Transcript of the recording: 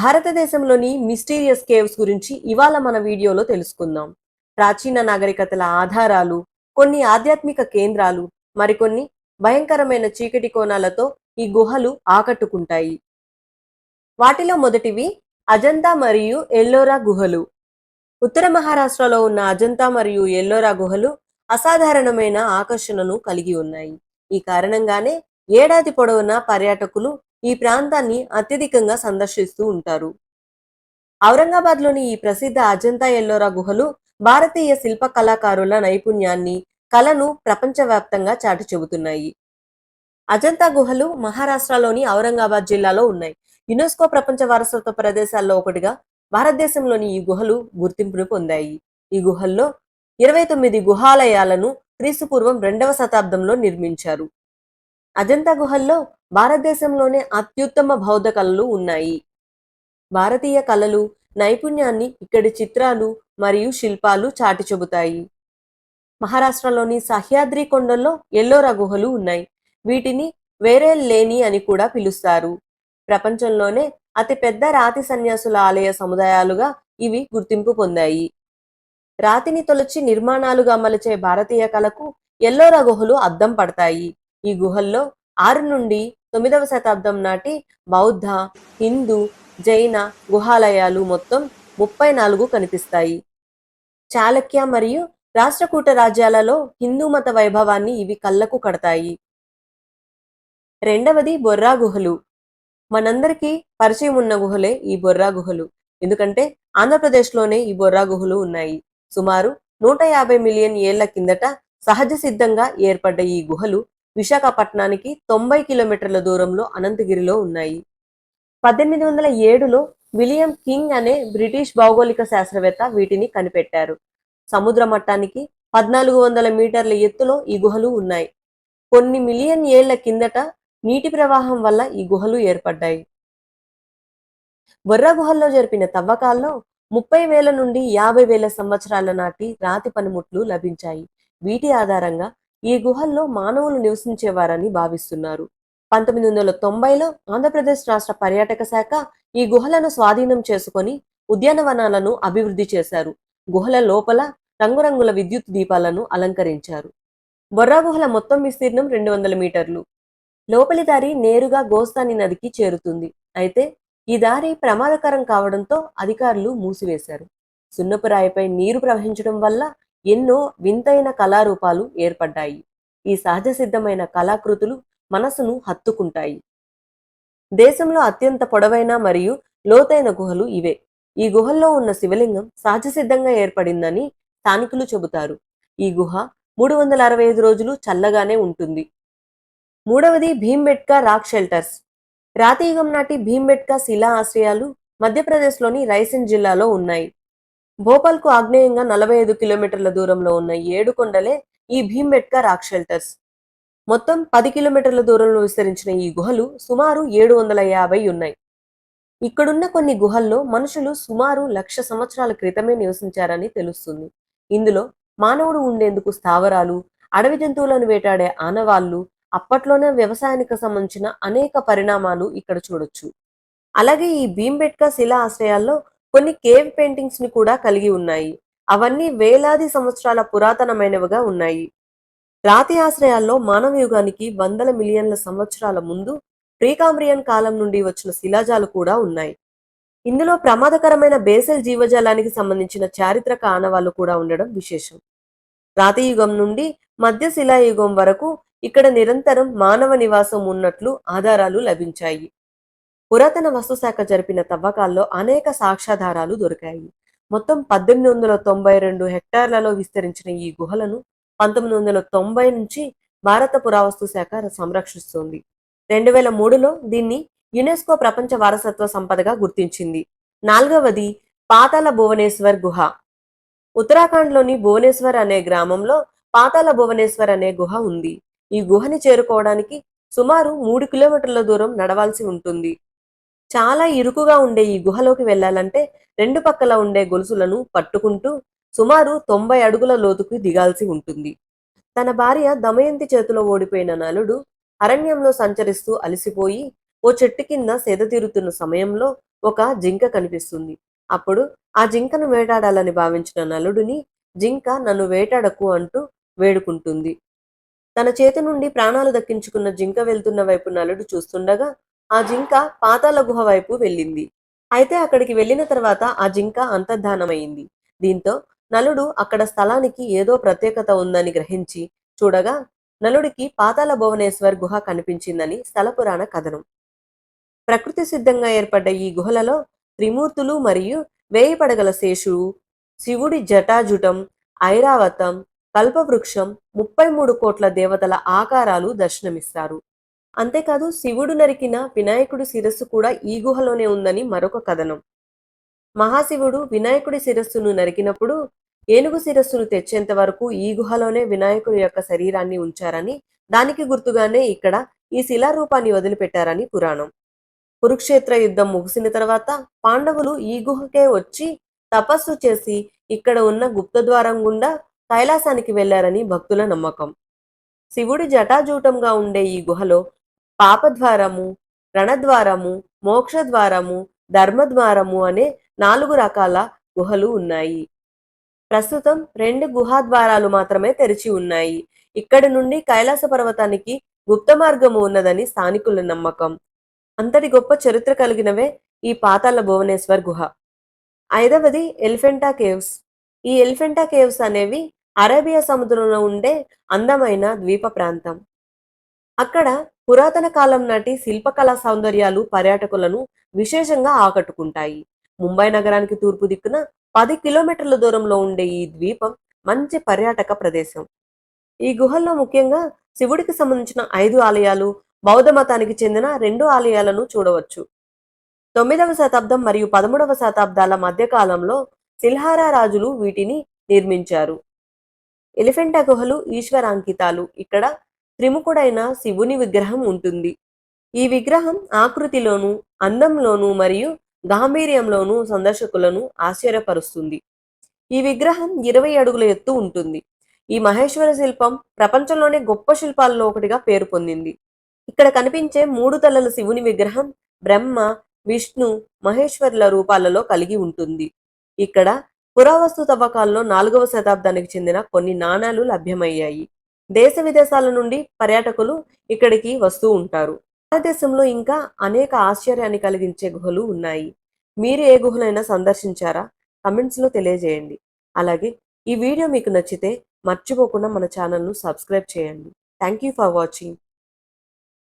భారతదేశంలోని mysterious caves గురించి ఇవాళ మన వీడియోలో తెలుసుకుందాం. ప్రాచీన నాగరికతల ఆధారాలు కొన్ని ఆధ్యాత్మిక కేంద్రాలు మరికొన్ని భయంకరమైన చీకటి కోణాలతో ఈ గుహలు ఆకట్టుకుంటాయి. వాటిలో మొదటివి అజంతా మరియు ఎల్లోరా గుహలు. ఉత్తర మహారాష్ట్రలో ఉన్న అజంతా మరియు ఎల్లోరా గుహలు అసాధారణమైన ఆకర్షణను కలిగి ఉన్నాయి. ఈ కారణంగానే ఏడాది పొడవునా పర్యాటకులు ఈ ప్రాంతాన్ని అత్యధికంగా సందర్శిస్తూ ఉంటారు. ఔరంగాబాద్లోని ఈ ప్రసిద్ధ అజంతా ఎల్లోరా గుహలు భారతీయ శిల్ప కళాకారుల నైపుణ్యాన్ని కళను ప్రపంచవ్యాప్తంగా చాటి చెబుతున్నాయి. అజంతా గుహలు మహారాష్ట్రలోని ఔరంగాబాద్ జిల్లాలో ఉన్నాయి. యునెస్కో ప్రపంచ వారసత్వ ప్రదేశాల్లో ఒకటిగా భారతదేశంలోని ఈ గుహలు గుర్తింపును పొందాయి. ఈ గుహల్లో ఇరవై తొమ్మిది గుహాలయాలను క్రీస్తుపూర్వం రెండవ శతాబ్దంలో నిర్మించారు. అజంతా గుహల్లో భారతదేశంలోనే అత్యుత్తమ బౌద్ధ కళలు ఉన్నాయి. భారతీయ కళలు నైపుణ్యాన్ని ఇక్కడి చిత్రాలు మరియు శిల్పాలు చాటి చెబుతాయి. మహారాష్ట్రలోని సహ్యాద్రి కొండల్లో ఎల్లోరా గుహలు ఉన్నాయి. వీటిని వేరే లేని అని కూడా పిలుస్తారు. ప్రపంచంలోనే అతి పెద్ద రాతి సన్యాసుల ఆలయ సముదాయాలుగా ఇవి గుర్తింపు పొందాయి. రాతిని తొలచి నిర్మాణాలుగా మలిచే భారతీయ కళకు ఎల్లోరా గుహలు అద్దం పడతాయి. ఈ గుహల్లో ఆరు నుండి తొమ్మిదవ శతాబ్దం నాటి బౌద్ధ హిందూ జైన గుహాలయాలు మొత్తం ముప్పై నాలుగు కనిపిస్తాయి. చాళక్య మరియు రాష్ట్రకూట రాజ్యాలలో హిందూ మత వైభవాన్ని ఇవి కళ్ళకు కడతాయి. రెండవది బొర్రా గుహలు. మనందరికీ పరిచయం ఉన్న గుహలే ఈ బొర్రా గుహలు. ఎందుకంటే ఆంధ్రప్రదేశ్లోనే ఈ బొర్రా గుహలు ఉన్నాయి. సుమారు నూట యాభై మిలియన్ ఏళ్ళ కిందట సహజ సిద్ధంగా ఏర్పడ్డ ఈ గుహలు విశాఖపట్నానికి తొంభై కిలోమీటర్ల దూరంలో అనంతగిరిలో ఉన్నాయి. పద్దెనిమిది వందల ఏడులో విలియం కింగ్ అనే బ్రిటిష్ భౌగోళిక శాస్త్రవేత్త వీటిని కనిపెట్టారు. సముద్ర మట్టానికి పద్నాలుగు వందల మీటర్ల ఎత్తులో ఈ గుహలు ఉన్నాయి. కొన్ని మిలియన్ ఏళ్ళ కిందట నీటి ప్రవాహం వల్ల ఈ గుహలు ఏర్పడ్డాయి. బొర్ర గుహల్లో జరిపిన తవ్వకాల్లో ముప్పై వేల నుండి యాభై వేల సంవత్సరాల నాటి రాతి పనిముట్లు లభించాయి. వీటి ఆధారంగా ఈ గుహల్లో మానవులు నివసించేవారని భావిస్తున్నారు. పంతొమ్మిది వందల తొంభైలో ఆంధ్రప్రదేశ్ రాష్ట్ర పర్యాటక శాఖ ఈ గుహలను స్వాధీనం చేసుకొని ఉద్యానవనాలను అభివృద్ధి చేశారు. గుహల లోపల రంగురంగుల విద్యుత్ దీపాలను అలంకరించారు. బొర్రా గుహల మొత్తం విస్తీర్ణం రెండు వందల మీటర్లు. లోపలి దారి నేరుగా గోస్తాని నదికి చేరుతుంది. అయితే ఈ దారి ప్రమాదకరం కావడంతో అధికారులు మూసివేశారు. సున్నపురాయిపై నీరు ప్రవహించడం వల్ల ఎన్నో వింతైన కళారూపాలు ఏర్పడ్డాయి. ఈ సహజ సిద్ధమైన కళాకృతులు మనసును హత్తుకుంటాయి. దేశంలో అత్యంత పొడవైన మరియు లోతైన గుహలు ఇవే. ఈ గుహల్లో ఉన్న శివలింగం సహజ సిద్ధంగా ఏర్పడిందని స్థానికులు చెబుతారు. ఈ గుహ మూడు వందల అరవై ఐదు రోజులు చల్లగానే ఉంటుంది. మూడవది భీంబెట్కా రాక్ షెల్టర్స్. రాతియుగం నాటి భీంబెట్కా శిలా ఆశ్రయాలు మధ్యప్రదేశ్లోని రైసెన్ జిల్లాలో ఉన్నాయి. భోపాల్కు ఆగ్నేయంగా నలభై ఐదు కిలోమీటర్ల దూరంలో ఉన్న ఏడు కొండలే ఈ భీంబెట్కా రాక్ షెల్టర్స్. మొత్తం పది కిలోమీటర్ల దూరంలో విస్తరించిన ఈ గుహలు సుమారు ఏడు వందల యాభై ఉన్నాయి. ఇక్కడున్న కొన్ని గుహల్లో మనుషులు సుమారు లక్ష సంవత్సరాల క్రితమే నివసించారని తెలుస్తుంది. ఇందులో మానవుడు ఉండేందుకు స్థావరాలు అడవి జంతువులను వేటాడే ఆనవాళ్ళు అప్పట్లోనే వ్యవసాయానికి సంబంధించిన అనేక పరిణామాలు ఇక్కడ చూడొచ్చు. అలాగే ఈ భీంబెట్కా శిలా ఆశ్రయాల్లో కొన్ని కేవ్ పెయింటింగ్స్ని కూడా కలిగి ఉన్నాయి. అవన్నీ వేలాది సంవత్సరాల పురాతనమైనవిగా ఉన్నాయి. రాతి ఆశ్రయాల్లో మానవ యుగానికి వందల మిలియన్ల సంవత్సరాల ముందు ప్రీకాంబ్రియన్ కాలం నుండి వచ్చిన శిలాజాలు కూడా ఉన్నాయి. ఇందులో ప్రమాదకరమైన బేసల్ జీవజాలానికి సంబంధించిన చారిత్రక ఆనవాళ్ళు కూడా ఉండడం విశేషం. రాతి యుగం నుండి మధ్య శిలాయుగం వరకు ఇక్కడ నిరంతరం మానవ నివాసం ఉన్నట్లు ఆధారాలు లభించాయి. పురాతన వస్తుశాఖ జరిపిన తవ్వకాల్లో అనేక సాక్ష్యాధారాలు దొరికాయి. మొత్తం పద్దెనిమిది వందల తొంభై రెండు హెక్టార్లలో విస్తరించిన ఈ గుహలను పంతొమ్మిది వందల తొంభై నుంచి భారత పురావస్తు శాఖ సంరక్షిస్తుంది. రెండు వేల మూడులో దీన్ని యునెస్కో ప్రపంచ వారసత్వ సంపదగా గుర్తించింది. నాలుగవది పాతాల భువనేశ్వర్ గుహ. ఉత్తరాఖండ్లోని భువనేశ్వర్ అనే గ్రామంలో పాతాల భువనేశ్వర్ అనే గుహ ఉంది. ఈ గుహని చేరుకోవడానికి సుమారు మూడు కిలోమీటర్ల దూరం నడవాల్సి ఉంటుంది. చాలా ఇరుకుగా ఉండే ఈ గుహలోకి వెళ్ళాలంటే రెండు పక్కల ఉండే గొలుసులను పట్టుకుంటూ సుమారు తొంభై అడుగుల లోతుకు దిగాల్సి ఉంటుంది. తన భార్య దమయంతి చేతిలో ఓడిపోయిన నలుడు అరణ్యంలో సంచరిస్తూ అలసిపోయి ఓ చెట్టు కింద సేద తీరుతున్న సమయంలో ఒక జింక కనిపిస్తుంది. అప్పుడు ఆ జింకను వేటాడాలని భావించిన నలుడిని జింక నన్ను వేటాడకు అంటూ వేడుకుంటుంది. తన చేతి నుండి ప్రాణాలు దక్కించుకున్న జింక వెళ్తున్న వైపు నలుడు చూస్తుండగా ఆ జింక పాతాళ గుహ వైపు వెళ్ళింది. అయితే అక్కడికి వెళ్ళిన తర్వాత ఆ జింక అంతర్ధానమైంది. దీంతో నలుడు అక్కడ స్థలానికి ఏదో ప్రత్యేకత ఉందని గ్రహించి చూడగా నలుడికి పాతాల భువనేశ్వర్ గుహ కనిపించిందని స్థల పురాణ కథనం. ప్రకృతి సిద్ధంగా ఏర్పడ్డ ఈ గుహలలో త్రిమూర్తులు మరియు వేయి పడగల శేషువు శివుడి జటాజుటం ఐరావతం కల్పవృక్షం ముప్పై మూడు కోట్ల దేవతల ఆకారాలు దర్శనమిస్తారు. అంతేకాదు శివుడు నరికిన వినాయకుడి శిరస్సు కూడా ఈ గుహలోనే ఉందని మరొక కథనం. మహాశివుడు వినాయకుడి శిరస్సును నరికినప్పుడు ఏనుగు శిరస్సును తెచ్చేంత వరకు ఈ గుహలోనే వినాయకుడి యొక్క శరీరాన్ని ఉంచారని దానికి గుర్తుగానే ఇక్కడ ఈ శిలారూపాన్ని వదిలిపెట్టారని పురాణం. కురుక్షేత్ర యుద్ధం ముగిసిన తర్వాత పాండవులు ఈ గుహకే వచ్చి తపస్సు చేసి ఇక్కడ ఉన్న గుప్తద్వారం గుండా కైలాసానికి వెళ్ళారని భక్తుల నమ్మకం. శివుడి జటాజూటంగా ఉండే ఈ గుహలో పాపద్వారము రణద్వారము మోక్షద్వారము ధర్మద్వారము అనే నాలుగు రకాల గుహలు ఉన్నాయి. ప్రస్తుతం రెండు గుహాద్వారాలు మాత్రమే తెరిచి ఉన్నాయి. ఇక్కడి నుండి కైలాస పర్వతానికి గుప్త మార్గము ఉన్నదని స్థానికుల నమ్మకం. అంతటి గొప్ప చరిత్ర కలిగినవే ఈ పాతాళ భువనేశ్వర్ గుహ. ఐదవది ఎలిఫెంటా కేవ్స్. ఈ ఎలిఫెంటా కేవ్స్ అనేవి అరేబియా సముద్రంలో ఉండే అందమైన ద్వీప ప్రాంతం. అక్కడ పురాతన కాలం నాటి శిల్పకళా సౌందర్యాలు పర్యాటకులను విశేషంగా ఆకట్టుకుంటాయి. ముంబై నగరానికి తూర్పు దిక్కున పది కిలోమీటర్ల దూరంలో ఉండే ఈ ద్వీపం మంచి పర్యాటక ప్రదేశం. ఈ గుహల్లో ముఖ్యంగా శివుడికి సంబంధించిన ఐదు ఆలయాలు బౌద్ధ మతానికి చెందిన రెండు ఆలయాలను చూడవచ్చు. తొమ్మిదవ శతాబ్దం మరియు పదమూడవ శతాబ్దాల మధ్యకాలంలో సిల్హారా రాజులు వీటిని నిర్మించారు. ఎలిఫెంటా గుహలు ఈశ్వరాంకితాలు. ఇక్కడ త్రిముఖుడైన శివుని విగ్రహం ఉంటుంది. ఈ విగ్రహం ఆకృతిలోను అందంలోను మరియు గాంభీర్యంలోను సందర్శకులను ఆశ్చర్యపరుస్తుంది. ఈ విగ్రహం ఇరవై అడుగుల ఎత్తు ఉంటుంది. ఈ మహేశ్వర శిల్పం ప్రపంచంలోనే గొప్ప శిల్పాలలో ఒకటిగా పేరు పొందింది. ఇక్కడ కనిపించే మూడు తలల శివుని విగ్రహం బ్రహ్మ విష్ణు మహేశ్వరుల రూపాలలో కలిగి ఉంటుంది. ఇక్కడ పురావస్తు తవ్వకాల్లో నాలుగవ శతాబ్దానికి చెందిన కొన్ని నాణాలు లభ్యమయ్యాయి. దేశ విదేశాల నుండి పర్యాటకులు ఇక్కడికి వస్తూ ఉంటారు. భారతదేశంలో ఇంకా అనేక ఆశ్చర్యాన్ని కలిగించే గుహలు ఉన్నాయి. మీరు ఏ గుహలైనా సందర్శించారా? కమెంట్స్లో తెలియజేయండి. అలాగే ఈ వీడియో మీకు నచ్చితే మర్చిపోకుండా మన ఛానల్ను సబ్స్క్రైబ్ చేయండి. Thank you for watching.